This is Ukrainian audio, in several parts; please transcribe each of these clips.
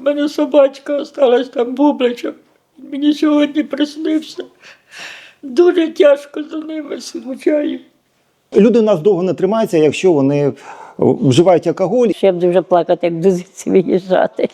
У мене собачка осталась там бубличок. Мені сьогодні приснився. Дуже тяжко за ними скучаю. Люди у нас довго не тримаються, якщо вони вживають алкоголь. Ще б дуже плакати, як до звідси виїжджати.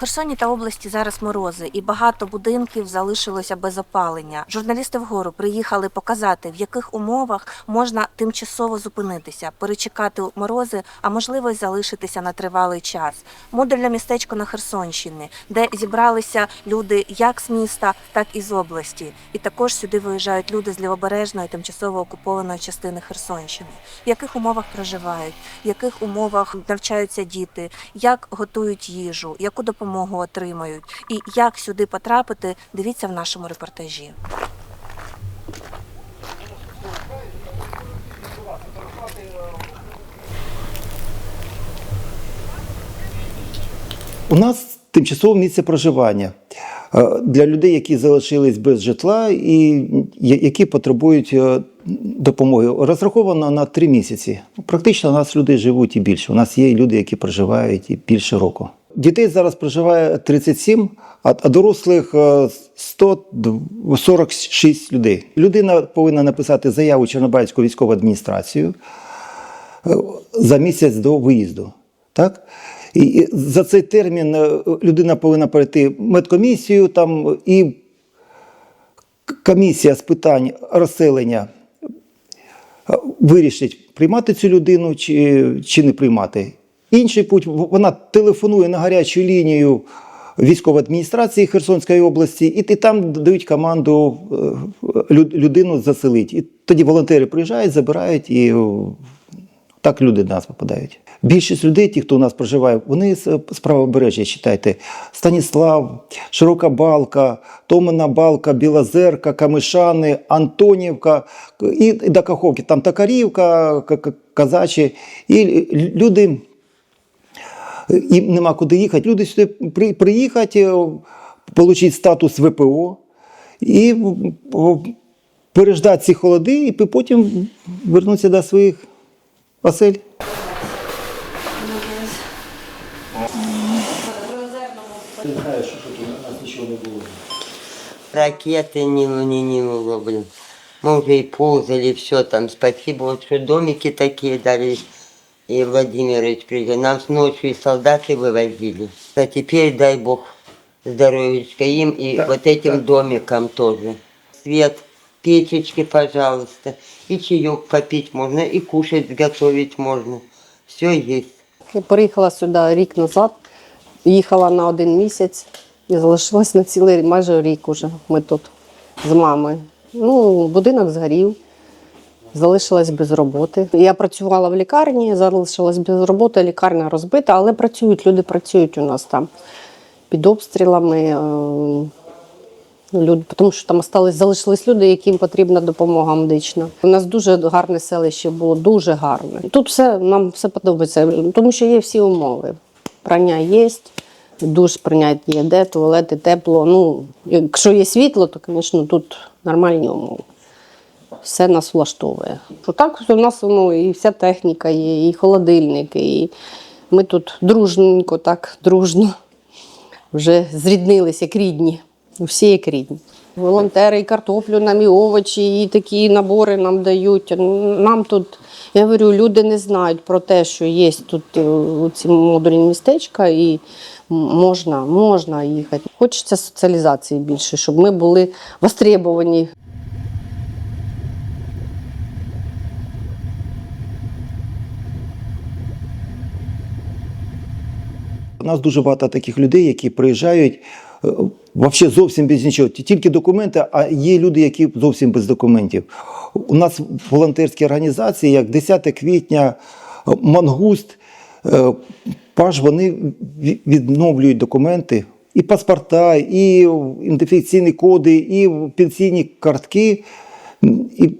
Херсоні та області зараз морози, і багато будинків залишилося без опалення. Журналісти вгору приїхали показати, в яких умовах можна тимчасово зупинитися, перечекати морози, а можливо й залишитися на тривалий час. Модульне містечко на Херсонщині, де зібралися люди як з міста, так і з області. І також сюди виїжджають люди з лівобережної тимчасово окупованої частини Херсонщини. В яких умовах проживають, в яких умовах навчаються діти, як готують їжу, яку допомогу отримають, і як сюди потрапити, дивіться в нашому репортажі. У нас тимчасове місце проживання е, для людей, які залишились без житла і які потребують е, допомоги. Розраховано на три місяці. Практично у нас люди живуть і більше. У нас є люди, які проживають і більше року. Дітей зараз проживає 37, а дорослих е, 146 людей. Людина повинна написати заяву в Чорнобайську військову адміністрацію е, за місяць до виїзду. Так? І за цей термін е, людина повинна пройти медкомісію там, і комісія з питань розселення е, вирішить, приймати цю людину чи, чи не приймати. Інший путь вона телефонує на гарячу лінію військової адміністрації Херсонської області, і, і там дають команду е, людину заселити. І тоді волонтери приїжджають, забирають і так люди до нас попадають. Більшість людей, ті, хто у нас проживає, вони з правобережжя, читайте. Станіслав, Широка Балка, Томина Балка, Білозерка, Камишани, Антонівка і, і до. Там К- Казачі. І люди, їм нема куди їхати. Люди сюди при, приїхати, е, отримати статус ВПО і о, переждати ці холоди, і потім вернутися до своїх осель. Ракеты ни ни ни было, блин. Мы уже и ползали, все там. Спасибо, вот что домики такие дали. И Владимирович приезжал. Нам с ночью и солдаты вывозили. А теперь, дай бог, здоровечка им и вот этим домикам тоже. Свет, печечки, пожалуйста. И чаек попить можно, и кушать готовить можно. Все есть. Я переїхала сюди рік назад, їхала на один місяць і залишилась на цілий майже рік уже. Ми тут з мамою. Ну, будинок згорів, Залишилась без роботи. Я працювала в лікарні, залишилась без роботи, лікарня розбита, але працюють, люди працюють у нас там під обстрілами. е, Люди, тому що там остались, залишились люди, яким потрібна допомога медична. У нас дуже гарне селище було, дуже гарне. Тут все нам все подобається, тому що є всі умови. Прання є, душ прийняти є, де туалети, тепло. Ну, якщо є світло, то, звісно, тут нормальні умови. Все нас влаштовує. Так у нас ну, і вся техніка є, і холодильники, і ми тут дружненько, так, дружно вже зріднилися як рідні. Всі як рідні. Волонтери і картоплю нам, і овочі, і такі набори нам дають. Нам тут, я говорю, люди не знають про те, що є тут е, ці модульні містечка, і можна, можна їхати. Хочеться соціалізації більше, щоб ми були востребовані. У нас дуже багато таких людей, які приїжджають е, вообще зовсім без нічого, тільки документи, а є люди, які зовсім без документів. У нас волонтерські організації, як 10 квітня, е, Мангуст, е, Паш, вони відновлюють документи. І паспорта, і ідентифікаційні коди, і пенсійні картки. І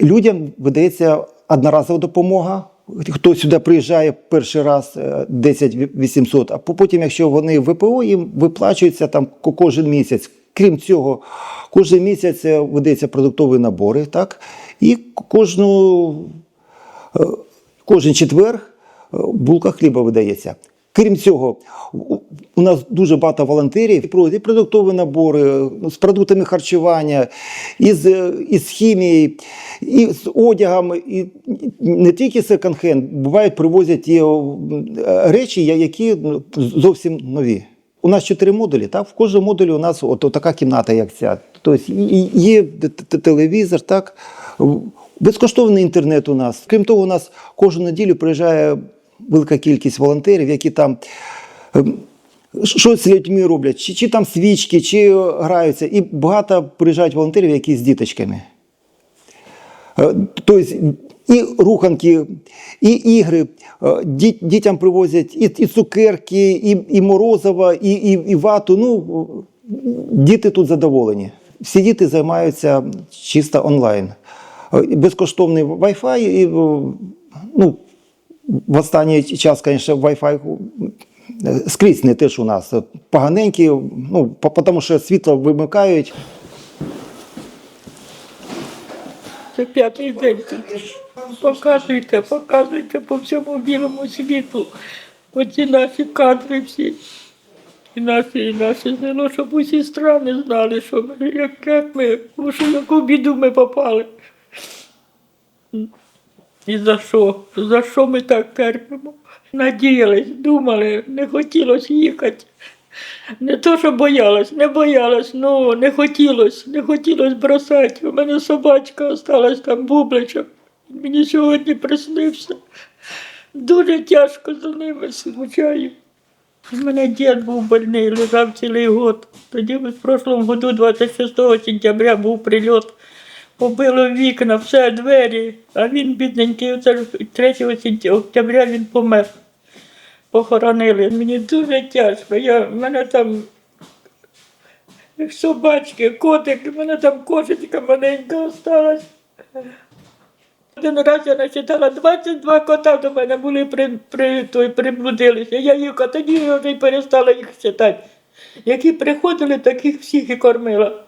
людям видається одноразова допомога. Хто сюди приїжджає перший раз е, 10 800, а потім, якщо вони в ВПО, їм виплачується там кожен місяць. Крім цього, кожен місяць ведеться продуктові набори, так? І кожну, е, кожен четвер е, булка хліба видається. Крім цього, у- нас дуже багато волонтерів проводять і продуктові набори з продуктами харчування, із, із хімією, і з одягом, і не тільки секонд-хенд, бувають, привозять і речі, які ну, зовсім нові. У нас чотири модулі, так? В кожному модулі у нас от, така кімната, як ця. Тобто є телевізор, так? Безкоштовний інтернет у нас. Крім того, у нас кожну неділю приїжджає велика кількість волонтерів, які там ем, щось з людьми роблять, чи, чи там свічки, чи граються. І багато приїжджають волонтерів, які з діточками. Е, Тобто і руханки, і ігри. Е, ді- Дітям привозять і, і цукерки, і, і морозиво, і, і, і вату. Ну, діти тут задоволені. Всі діти займаються чисто онлайн. Е, Безкоштовний Wi-Fi, і ну, в останній час, звісно, Wi-Fi е, скрізь не те, що у нас. Поганенькі, ну, тому що світло вимикають. Це п'ятий день. Показуйте, показуйте по всьому білому світу. Оці наші кадри всі. І наші, і наше село, щоб усі страни знали, що ми, як, як ми, що яку біду ми попали. І за що? За що ми так терпимо? Надіялись, думали, не хотілося їхати. Не то, що боялась, не боялась, ну не хотілося, не хотілося бросати. У мене собачка осталась там бубличок. Мені сьогодні приснився. Дуже тяжко за ними скучаю. У мене дід був больний, лежав цілий год. Тоді в прошлому году, 26 сентября, був прильот. Побило вікна, все, двері, а він, бідненький, оце 3 октября він помер. Похоронили. Мені дуже тяжко. Я, в мене там собачки, котики, в мене там кошечка маленька осталась. Один раз я насчитала 22 кота до мене були при, при, той, приблудилися. Я їх, а тоді я вже перестала їх читати. Які приходили, таких всіх і кормила.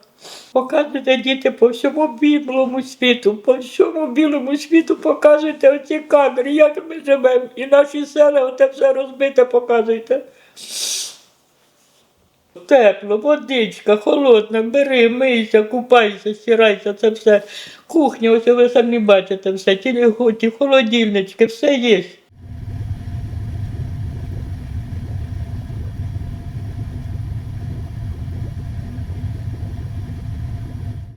Показуйте діти по всьому білому світу, по всьому білому світу показуйте оці камери, як ми живемо. І наші села, оте все розбите, показуйте. Тепло, водичка, холодна, бери, мийся, купайся, стирайся, це все. Кухня, ось ви самі бачите все, телеготі, холодильнички, все є.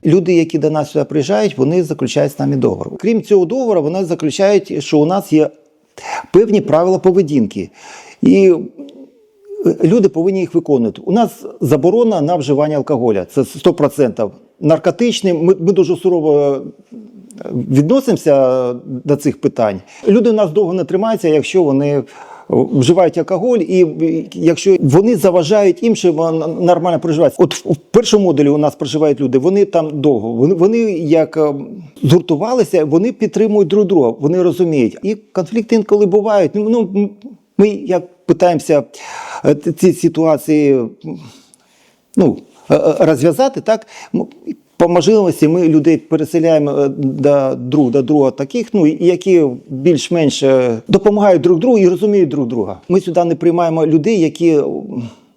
Люди, які до нас сюди приїжджають, вони заключають з нами договор. Крім цього договору, вони заключають, що у нас є певні правила поведінки. І е, люди повинні їх виконувати. У нас заборона на вживання алкоголя. Це 100%. Наркотичний. Ми, ми дуже сурово е, відносимося до цих питань. Люди у нас довго не тримаються, якщо вони вживають алкоголь, і якщо вони заважають іншим нормально проживати. От в, першому модулі у нас проживають люди, вони там довго. Вони, вони як е, згуртувалися, вони підтримують друг друга, вони розуміють. І конфлікти інколи бувають. Ну, ну ми як питаємося е, ці ситуації ну, е, розв'язати, так? По можливості ми людей переселяємо е, до друг до друга таких, ну, які більш-менш е, допомагають друг другу і розуміють друг друга. Ми сюди не приймаємо людей, які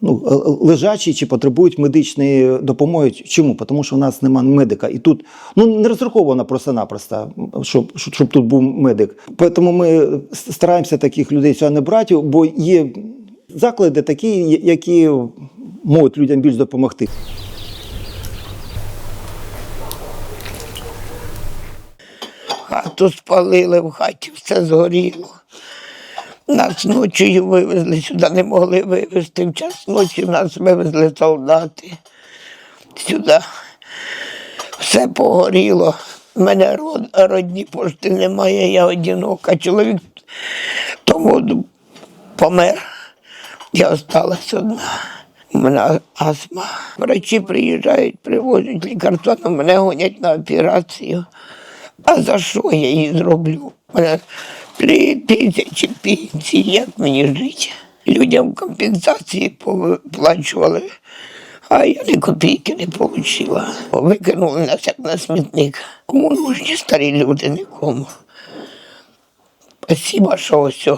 ну, е, е, лежачі чи потребують медичної допомоги. Чому? Тому що у нас немає медика. І тут ну, не розраховано просто-напросто, щоб щоб тут був медик. Тому ми стараємося таких людей сюди не брати, бо є заклади такі, які можуть людям більш допомогти. Хату спалили в хаті, все згоріло. Нас ночі вивезли, сюди не могли вивезти. В час ночі нас вивезли солдати. Сюди все погоріло. У мене род, родні пошти немає, я одинока. Чоловік тому помер. Я осталась одна. У мене астма. Врачі приїжджають, привозять лікарство, мене гонять на операцію. А за що я її зроблю? Мене три тисячі пенсій, як мені жити? Людям компенсації поплачували, а я ні копійки не отримала. Викинули нас як на смітник. Кому нужні старі люди, нікому. Спасибо, що ось,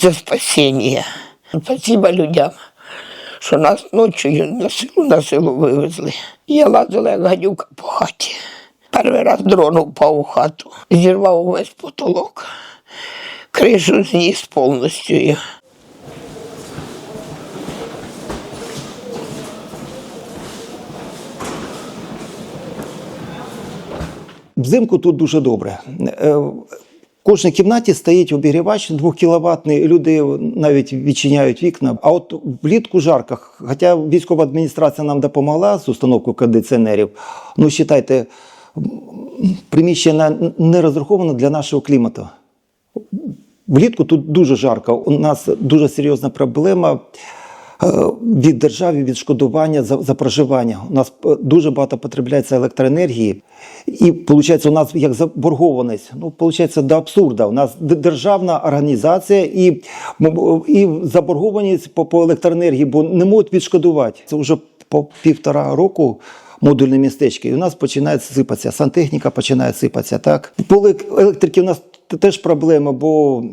це спасіння. Спасибо людям, що нас ночі на силу на силу вивезли. Я лазила як гадюка по хаті. Перший раз дрон упав у хату, зірвав увесь потолок, кришу зніс повністю. Взимку тут дуже добре. Е, В кожній кімнаті стоїть обігрівач 2 кВт, люди навіть відчиняють вікна. А от влітку жарко. Хоча військова адміністрація нам допомогла з установкою кондиціонерів, ну вважайте, приміщення не розраховано для нашого клімату. Влітку тут дуже жарко. У нас дуже серйозна проблема е, від держави відшкодування за, за проживання. У нас е, дуже багато потребляється електроенергії, і виходить, у нас як заборгованість. Ну, виходить, до абсурду. У нас державна організація і, і заборгованість по, по електроенергії, бо не можуть відшкодувати. Це вже по півтора року. Модульне містечко, і у нас починає сипатися, сантехніка починає сипатися. Так? По електрики у нас теж проблеми, бо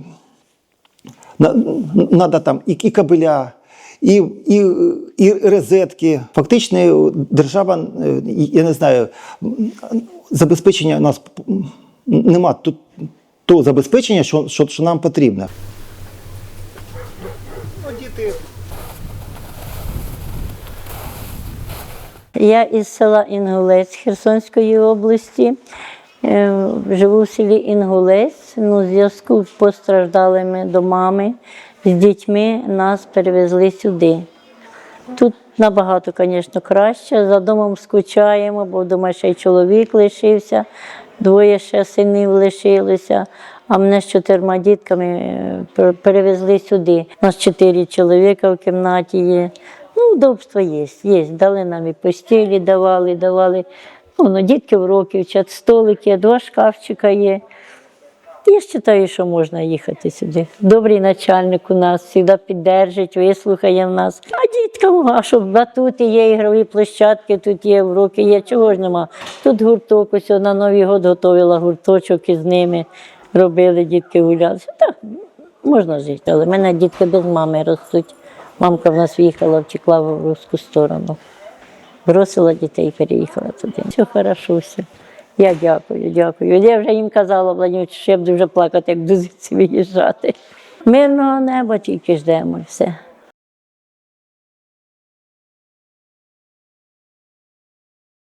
Надо там і, і кабеля, і, і, і розетки. Фактично, держава, е, я не знаю, забезпечення у нас нема тут того забезпечення, що, що, що нам потрібно. Я із села Інгулець Херсонської області. Е, Живу в селі Інгулець. Ну, в зв'язку з постраждалими домами з дітьми нас перевезли сюди. Тут набагато, звісно, краще. За домом скучаємо, бо вдома ще й чоловік лишився, двоє ще синів лишилося. А мене з чотирма дітками е, перевезли сюди. У нас чотири чоловіка в кімнаті є. Ну, удобство є, є. Дали нам і постілі, давали, давали. Ну, ну, дітки уроки вчать, столик є, два шкафчика є. Я вважаю, що можна їхати сюди. Добрий начальник у нас завжди піддержить, вислухає в нас. А діткам, а що батути є, ігрові площадки, тут є, уроки є, чого ж нема. Тут гурток, ось на Новий год готувала гурточок із ними, робили, дітки гуляли. Так, можна жити, але в мене дітки без мами ростуть. Мамка в нас в'їхала, втекла в руську сторону. Бросила дітей переїхала туди. Все хорошо, все. Я дякую, дякую. Я вже їм казала, Владимир, що я буду вже плакати, як звідси виїжджати. Мирного неба тільки ждемо все.